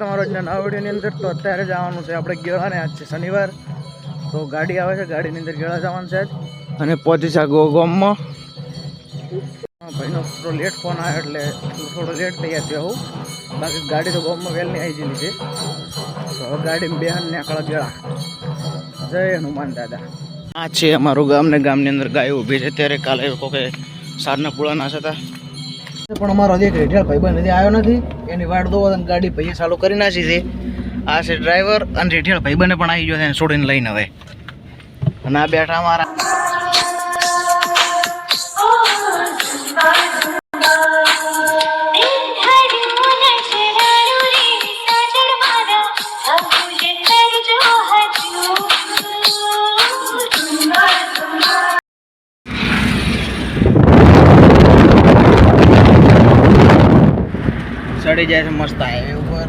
તમારો આજના નવા અંદર તો અત્યારે જવાનું છે. આપણે ગેળાને આજ છે શનિવાર. તો ગાડી આવે છે, ગાડીની અંદર ગેળા જવાનું છે આજ. અને પહોંચી છે ગો ગોમમાં. ભાઈનો થોડો લેટ ફોન આવ્યો એટલે થોડો લેટ તૈયાર થયો હું. બાકી ગાડી તો ગોમમાં વહેલી આવી ગયેલી છે. તો હવે ગાડીમાં બેહન ને આકડા ગેળા. જય હનુમાન દાદા. આ છે અમારું ગામ ને ગામની અંદર ગાય ઊભી છે. ત્યારે કાલે કોકે સારના પુળાના હતા પણ અમારો હજી રેઢિયાળ ભાઈબંધ હજી આવ્યો નથી. એની વાટ દો અને ગાડી ભાઈએ ચાલુ કરી નાખી છે. આ છે ડ્રાઈવર અને રેઢિયાળ ભાઈબંધ પણ આવી ગયો છે છોડીને લઈને હવે. અને આ બેઠા અમારા. ચડી જાય છે મસ્ત હાઈવે ઉપર.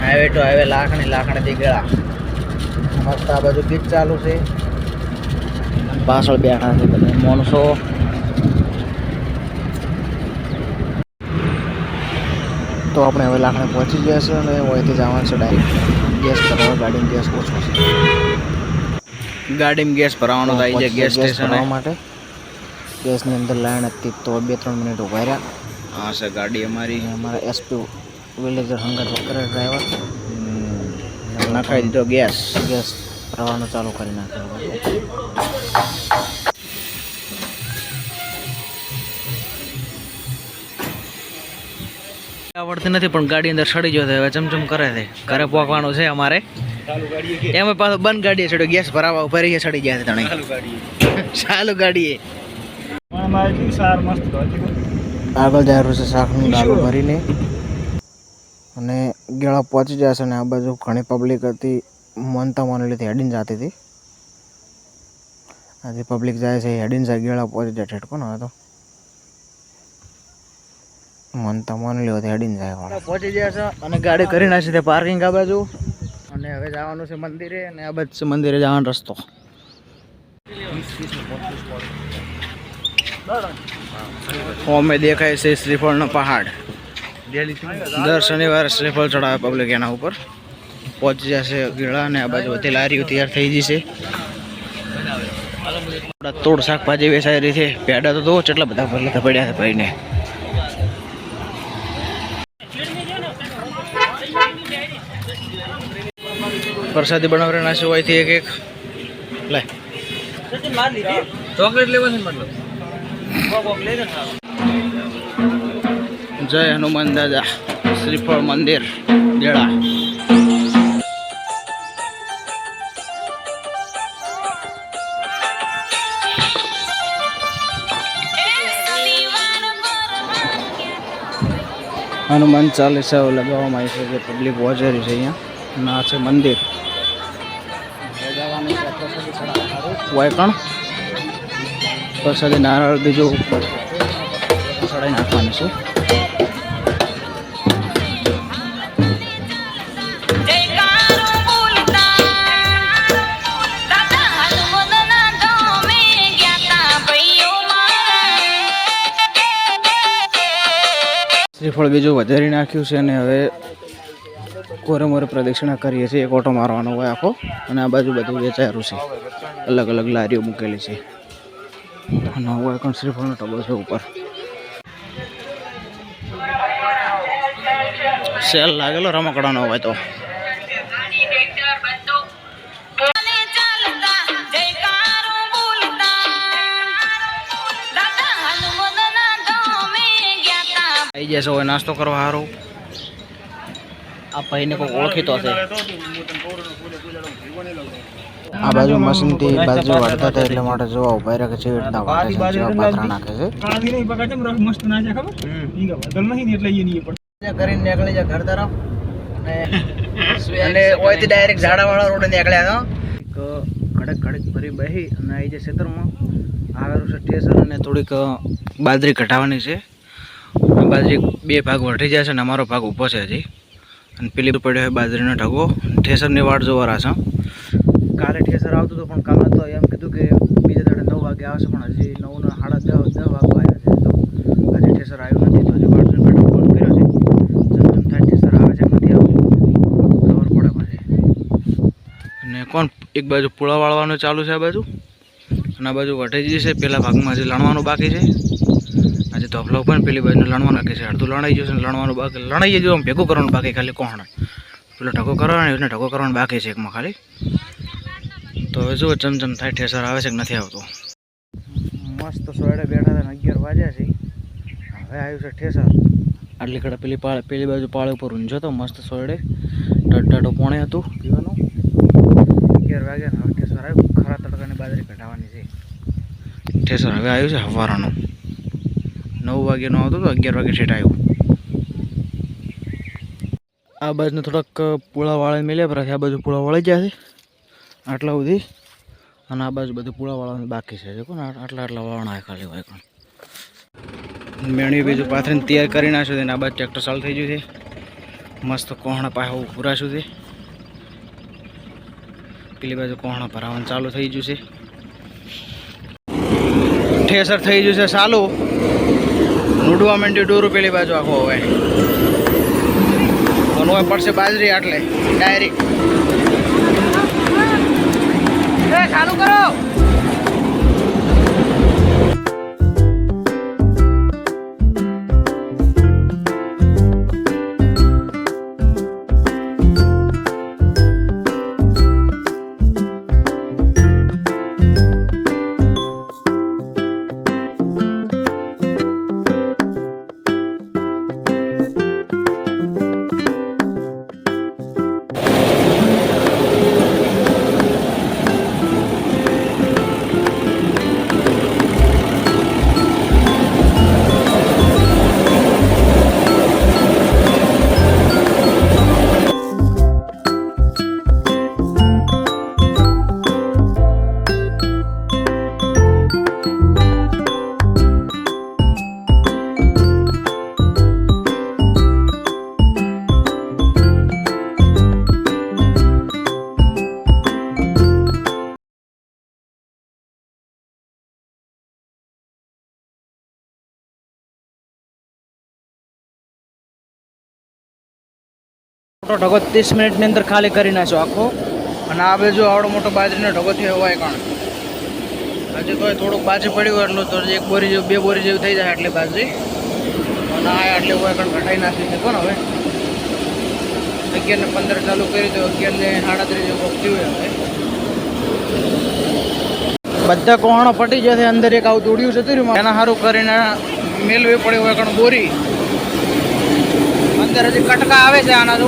હાઈવે ટુ હાઈવે લાખણી લાખણીથી ગળા મસ્ત આ બાજુ ગીત ચાલુ છે. પાછળ બેઠા છે બધા માણસો. તો આપણે હવે લાખણે પહોંચી ગયા છે અને અહીંથી જવાનું છે ડાયરેક્ટ ગેસ ભરાવા ગાડીમાં ગેસ ઓછો છે. ગાડીમાં ગેસ ભરાવાનો થાય છે ગેસ સ્ટેશન માટે. ગેસની અંદર લાઈન હતી તો બે ત્રણ મિનિટ ઊભા રહ્યા. હા સર ગાડી અમારી. અમારા એસપી વિલેજર હંગર વકરે ડ્રાઈવર. નાખાઈ દીધો ગેસ. ગેસ ભરવાનું ચાલુ કરી નાખ્યો. આવડતી નથી પણ ગાડી અંદર સડી ગયો છે. હવે ચમચમ કરે છે. ઘરે પહોંચવાનું છે અમારે. એમાં પાછો બંધ ગાડીએ ચડ્યો. ગેસ ભરાવા ઊભા રહીએ સડી ગયા છે તણે. ચાલુ ગાડીએ. આગળ જાય છે શાકનું ડાલું ભરીને અને ગેળા પહોંચી જશે અને આ બાજુ ઘણી પબ્લિક હતી મનતા મોનલીથી હેડીને જતી હતી. આજે પબ્લિક જાય છે હેડીને જાય ગેળા પહોંચી જાય ઠેટકો ને હવે તો. મનતા મોનલી હોતી હેડીને જાય વાળા. પહોંચી ગયા છે અને ગાડી કરી નાખી છે પાર્કિંગ આ બાજુ. અને હવે જવાનું છે મંદિરે અને આ બાજુ છે મંદિરે જવાનો રસ્તો. ઓમે દેખાય છે શ્રીફળનો પહાડ. દર શનિવારે શ્રીફળ ચડાવે પબ્લિક એના ઉપર. પહોંચી જશે ગીળા અને આ બાજુ બધી લારીઓ તૈયાર થઈ જશે તોડ શાકભાજી વેચાઈ રહી છે. પેડા તો દો કેટલા બધા ભરલા પડ્યા છે ભાઈને. પ્રસાદી બનાવવા નાખ્યો હોયથી એક એક. લે. ચોકલેટ લેવાની મતલબ? જય હનુમાન દાદા શ્રીફળ મંદિર ગેળા હનુમાન ચાલીસાઓ લગાવવામાં આવી છે જે પબ્લિક વોચરી છે અહીંયા અને આ છે મંદિર વાયકણ પ્રસાદી નારળ બીજો ચડાવી નાખવાનું છે. શ્રીફળ બીજું વધારી નાખ્યું છે અને હવે કોરે મોરે પ્રદક્ષિણા કરીએ છીએ. એક ઓટો મારવાનો હોય આખો. અને આ બાજુ બધું વેચાયું છે. અલગ અલગ લારીઓ મૂકેલી છે. અને એકાઉન્ટ શ્રી શ્રીફળનો ટબો છે ઉપર. સેલ લાગેલો રમકડાનો હોય તો. આવી જશે નાસ્તો કરવા સારું આ ભાઈને કોઈ ઓળખીતો હશે? આ બાજુ મશીનથી બાજુ વાળતા હતા એટલે માટે જોવા ઊભા રાખે છે એટલા છે જેવા પાત્રા નાખે છે. કરીને નીકળી જાય ઘર તરફ અને ઓયથી ડાયરેક્ટ ઝાડાવાળા રોડ નીકળ્યા તો કડક કડક ભરી બહી અને આવી જાય ક્ષેત્રમાં આવેલું છે સ્ટેશન અને થોડીક બાજરી કઢાવવાની છે. બાજરી બે ભાગ વઢી જાય છે અને અમારો ભાગ ઊભો છે હજી. અને પેલી પડ્યો હોય બાજરીનો ઢગો. ઠેસરની વાટ જોવારા છે કાલે ઠેસર આવતું હતું પણ કાલે તો એમ કીધું કે બીજા દાડે નવ વાગે આવશે પણ હજી નવના સાડા દસ દસ વાગવા આવ્યા છે. તો હજી ઠેસર આવ્યું નથી તો હજી વાટ ફોન કર્યો છે. જેમ જેમ થાય ઠેસર આવે છે નથી આવતું ખબર પડે પછી. અને કોણ? એક બાજુ પૂળા વાળવાનું ચાલુ છે આ બાજુ. અને આ બાજુ વટેજી છે પહેલાં ભાગમાં હજી લણવાનું બાકી છે. આજે ધોપલો પણ પેલી બાજુ લણવાનું નાખે છે? અડધું લણાઈ જશે ને લણવાનું બાકી લણાઈ જજો આમ ભેગું કરવાનું બાકી ખાલી કોણ? પેલો ઢગો કરવાનો એને ઢગો કરવાનો બાકી છે એકમાં ખાલી. તો હવે જુઓ ચમચમ થાય ઠેસર આવે છે કે નથી આવતો. મસ્ત સોયડે બેઠા હતા અગિયાર વાગ્યા છે. હવે આવ્યું છે ઠેસર. આટલી કડા પેલી પાળ પેલી બાજુ પાળ ઉપર ઊંઝો તો મસ્ત સોયડે. ટટાટો પોણે હતું. પીવાનું? અગિયાર વાગ્યા હવે ઠેસર આવ્યું. ખરા તડકાની બાજરી કઢાવવાની છે. ઠેસર હવે આવ્યું છે હવારાનું. નવ વાગ્યાનો આવતો તો અગિયાર વાગે સેટ આવ્યું. આ બાજુને થોડાક પૂળાવાળા મેળ્યા પર આ બાજુ પૂળા વળી જાય છે, આટલા સુધી. અને આ બાજુ બધું પૂળા બાકી છે. જો આટલા આટલા વાળા ખાલી હોય પણ મેણી બીજું પાથરીને તૈયાર કરી નાખ્યું છે ને આ બાજુ ટ્રેક્ટર ચાલુ થઈ ગયું છે. મસ્ત કોહણા પાસે પૂરાશું છે. પેલી બાજુ કોહણા ભરાવાનું ચાલુ થઈ ગયું છે. ઠેસર થઈ ગયું છે ચાલુ નુડવા માંડ્યું ડોરું પેલી બાજુ આખો હવે. મને પડશે બાજરી આટલે ડાયરેક્ટ ચાલુ કરો. મોટો ઢગો ત્રીસ મિનિટની અંદર ખાલી કરી નાખ્યો આખો. અને આ બાજુ આવડો મોટો બાજરીનો ઢગો થયો હોય કારણ. હજી તો થોડુંક બાજી પડ્યું હોય એટલું તો એક બોરી જેવું, બે બોરી જેવું થઈ જાય આટલી બાજરી અને આ આટલી હોય કારણ ઘટાઈ નાખી છે કોણ હવે? અગિયાર ને પંદર ચાલુ કરી દો અગિયાર ને સાડત્રીસ જેવું થયું હવે. બધા કોહણો પટી જશે, અંદર એક આવું દોડ્યું છે રહ્યું એના સારું કરીને મેલવી પડી હોય કારણ બોરી. અંદર હજી કટકા આવે છે આના જો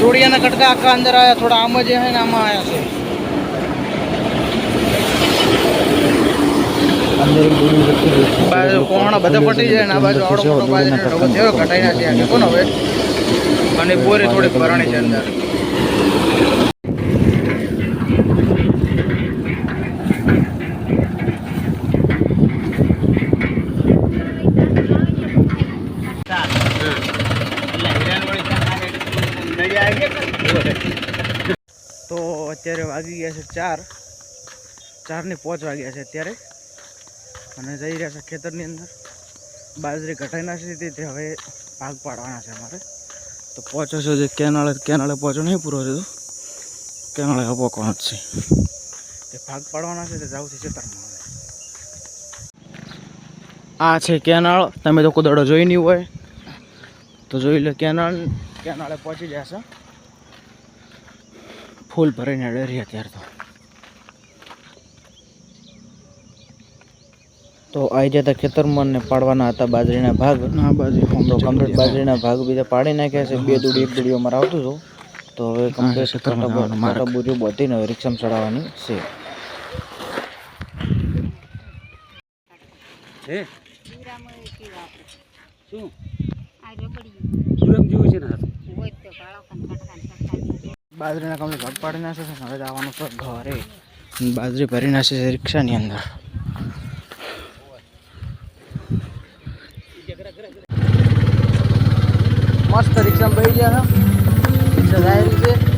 જોડિયાના કટકા આખા અંદર આવ્યા થોડા આમ જ છે ને આમાં આવ્યા છે. બાજુ કોહણા બધા પટી જાય ને આ બાજુ આવડો મોટો થયો ઘટાઈ નાખી કોનો હવે? અને બોરી થોડી ભરણી છે અંદર તો અત્યારે વાગી ગયા છે ચાર. ચારની પોચ વાગ્યા છે અત્યારે. અને જઈ રહ્યા છે ખેતરની અંદર. બાજરી ઘટાઈ નાખી હતી તે હવે ભાગ પાડવાના છે અમારે. તો પહોંચો છો જે કેનાળે કેનાળે પહોંચો નહીં પૂરો થયો કેનાળે કોણ જ છે. તે ભાગ પાડવાના છે, તે જાવ છે ચેતરમાં. આ છે કેનાળ. તમે તો કુદડો જોઈ નહીં હોય. તો જોઈ લો કેનાળ કેનાળે પહોંચી જશે ફૂલ ભરીને ડરી અત્યારે તો. તો આવી જતા ખેતરમાં ને પાડવાના હતા બાજરીના ભાગ આ બાજરી તો કમ્પ્લીટ બાજરીના ભાગ બીજા પાડી નાખ્યા છે. બે દૂડી એક દૂડી મારે આવતું હતું. તો હવે કમ્પ્લીટ મોટા બોરીઓ બધીને હવે રિક્ષામાં ચડાવવાની છે. હે? જીરામાં કેવું આપણે શું? આ રબડી જેવું છે ને હાથ હોય તો બાળકોને કટકાને કટકાને બાજરીના કમ્પ્લીટ ભાગ પાડી નાખે છે હવે જવાનું છે ઘરે. બાજરી ભરી નાખે છે રિક્ષાની અંદર. મસ્ત રિક્ષામાં બેસી ગયા રિક્ષા જાય છે.